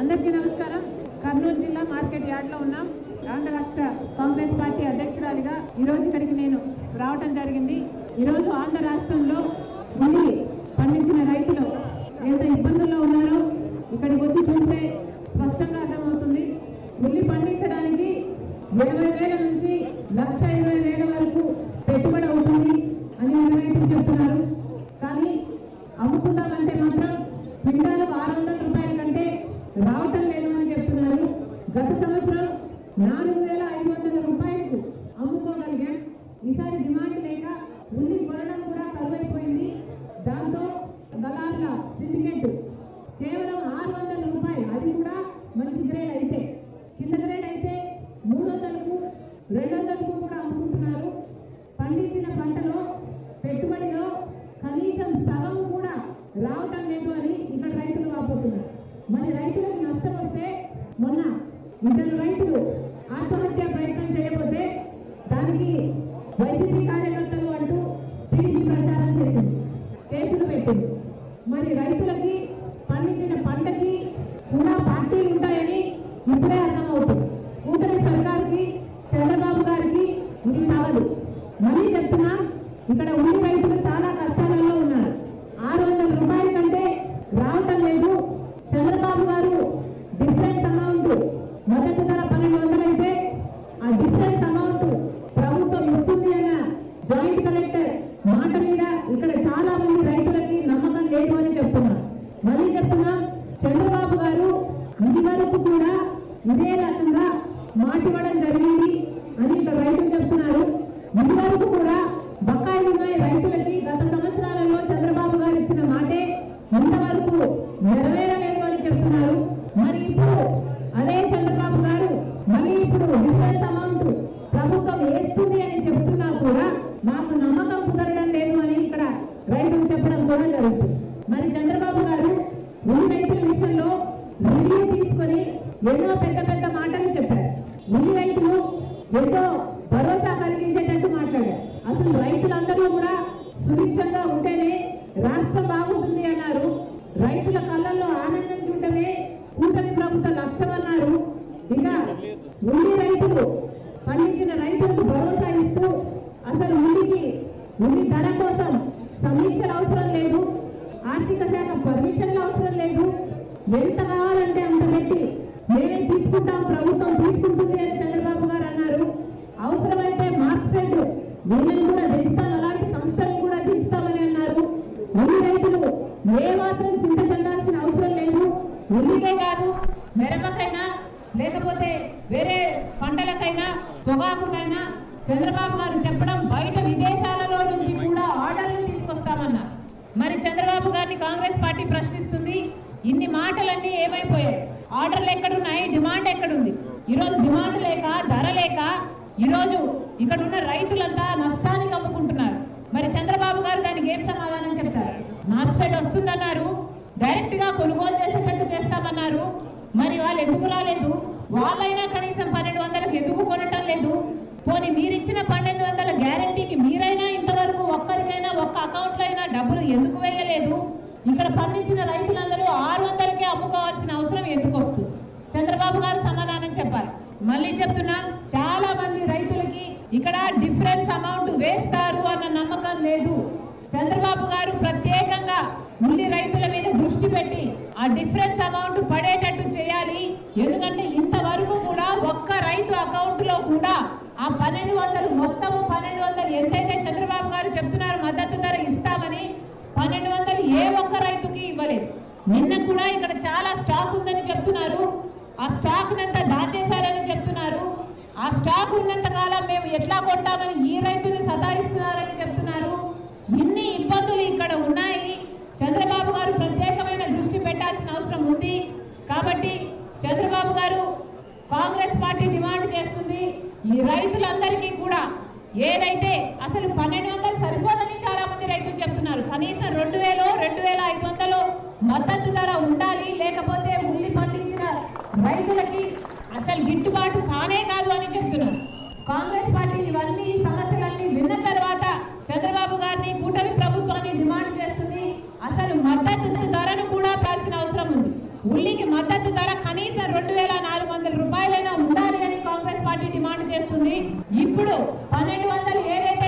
అందరికీ నమస్కారం. కర్నూలు జిల్లా మార్కెట్ యార్డ్లో ఉన్నాం. ఆంధ్ర రాష్ట్ర కాంగ్రెస్ పార్టీ అధ్యక్షురాలిగా ఈ రోజు ఇక్కడికి నేను రావటం జరిగింది. ఈ రోజు ఆంధ్ర రాష్ట్రంలో ఉల్లి పండించిన రైతులు ఎంత ఇబ్బందుల్లో ఉన్నారో ఇక్కడికి వచ్చి చూస్తే స్పష్టంగా అర్థమవుతుంది. ఉల్లి పండించడానికి ఇరవై వేల నుంచి లక్ష ఇరవై వేల వరకు పెట్టుబడి అవుతుంది అని మన రైతులు చెప్తున్నారు కానీ అమ్ముకుందామంటే మాత్రం క్వింటాలకు ఆరు వందల రూపాయల కంటే రావటం లేదు అని చెప్తున్నారు గత సంవత్సరం నాలుగు వేల ఐదు వందల రూపాయలకు అమ్ముకోగలిగాం ఈసారి డిమాండ్ లేక ఉల్లి కొనడం కూడా కరువైపోయింది దాంతో దళారుల సిండికేట్ కేవలం ఆరు వందల రూపాయలు అది కూడా మంచి గ్రేడ్ అయితే కింద గ్రేడ్ అయితే మూడు వందలకు రెండు వందలకు కూడా అమ్ముకుంటున్నారు పండించిన పంటలో పెట్టుబడిలో కనీసం సగం కూడా రావటం లేదు అని ఇక్కడ రైతులు వాపోతున్నారు మరి రైతులకు నష్టం వస్తే మొన్న ఇద్దరు రైతులు ఆత్మహత్య ప్రయత్నం చేయకపోతే దానికి వైసీపీ కార్యకర్తలు అంటూ టీడీపీ ప్రచారం చేసింది కేసులు పెట్టింది మరి రైతులకి ಮುಂದುವರೆದು ಕೂಡ సుభిక్షంగా ఉంటేనే రాష్ట్రం బాగుంటుంది అన్నారు. రైతుల కళ్ళల్లో ఆనందం చూడటమే కూటమి ప్రభుత్వ లక్ష్యం అన్నారు. ఇక ఉల్లి రైతులు పండించిన రైతులకు భరోసా ఇస్తూ అసలు ఉల్లికి ఉల్లి ధర కోసం సమీక్షలు అవసరం లేదు. ఆర్థిక శాఖ పర్మిషన్లు అవసరం లేదు. ఎంత కావాలంటే అంత పెట్టి మేమే తీసుకుంటాం ప్రభుత్వం తీసుకుంటుంది అని చంద్రబాబు గారు అన్నారు. అవసరమైతే మార్క్సెట్ వీళ్ళని కూడా దిస్తాం అలాంటి సంస్థలను కూడా దిస్తామని అన్నారు ఉల్లి రైతులు ఏ మాత్రం చింత చెందాల్సిన అవసరం లేదు ఉల్లికే కాదు మిరపకైనా లేకపోతే వేరే పంటలకైనా పొగాకుకైనా చంద్రబాబు గారు చెప్పడం బయట విదేశాలలో నుంచి కూడా ఆర్డర్లు తీసుకొస్తామన్నారు మరి చంద్రబాబు గారిని కాంగ్రెస్ పార్టీ ప్రశ్నిస్తుంది. ఇన్ని మాటలన్నీ ఏమైపోయాయి? ఆర్డర్లు ఎక్కడున్నాయి? డిమాండ్ ఎక్కడుంది? ఈరోజు డిమాండ్ లేక ధర లేక ఈరోజు ఇక్కడ ఉన్న రైతులంతా నష్టానికి అమ్ముకుంటున్నారు మరి చంద్రబాబు గారు దానికి ఏం సమాధానం చెప్తారు మార్కెట్ వస్తుందన్నారు డైరెక్ట్గా కొనుగోలు చేసేటట్టు చేస్తామన్నారు మరి వాళ్ళు ఎందుకు రాలేదు వాళ్ళైనా కనీసం పన్నెండు వందలకు ఎందుకు కొనటం లేదు? పోనీ మీరిచ్చిన పన్నెండు వందల గ్యారంటీకి మీరైనా ఇంతవరకు ఒక్కరికైనా ఒక్క అకౌంట్లో అయినా డబ్బులు ఎందుకు వేయలేదు? ఇక్కడ పండించిన రైతులందరూ ఆరు వందలకే అమ్ముకోవాల్సిన అవసరం ఎందుకు వస్తుంది? చంద్రబాబు గారు సమాధానం చెప్పాలి. మళ్ళీ చెప్తున్నా చాలా మంది రైతులకి ఇక్కడ డిఫరెన్స్ అమౌంట్ వేస్తారు అన్న నమ్మకం లేదు. చంద్రబాబు గారు ప్రత్యేకంగా ఉల్లి రైతుల మీద దృష్టి పెట్టి ఆ డిఫరెన్స్ అమౌంట్ పడేటట్టు చేయాలి. ఎందుకంటే ఒక్క రైతు అకౌంట్లో కూడా ఆ పన్నెండు వందలు మొత్తం పన్నెండు వందలు ఎంతైతే చంద్రబాబు గారు చెప్తున్నారు మద్దతు ధర ఇస్తామని పన్నెండు వందలు ఏ ఒక్క రైతుకి ఇవ్వలేదు. నిన్న కూడా ఇక్కడ చాలా స్టాక్ ఉందని చెప్తున్నారు. ఆ స్టాక్ నంతా దాచేశారని చెప్తున్నారు. ఆ స్టాక్ ఉన్నంత కాలం మేము ఎట్లా కొంటామని ఈ రైతుని సతాయిస్తున్నారని చెప్తున్నారు ఇన్ని ఇబ్బందులు ఇక్కడ ఉన్నాయి చంద్రబాబు గారు ప్రత్యేకమైన దృష్టి పెట్టాల్సిన అవసరం ఉంది కాబట్టి చంద్రబాబు గారు కాంగ్రెస్ పార్టీ డిమాండ్ చేస్తుంది ఈ రైతులందరికీ కూడా ఏదైతే అసలు పన్నెండు వందలు సరిపోదని చాలా మంది రైతులు చెప్తున్నారు. కనీసం రెండు వేలు రెండు వేల ఐదు వందలు మద్దతు ధర ఉండాలి లేకపోతే ఉల్లి పండించిన రైతులకి అసలు గిట్టుబాటు కానే కాదు అని చెప్తున్నారు. కాంగ్రెస్ పార్టీ ఇవన్నీ సమస్య పార్టీ డిమాండ్ చేస్తుంది. ఇప్పుడు పన్నెండు వందలు ఏదైతే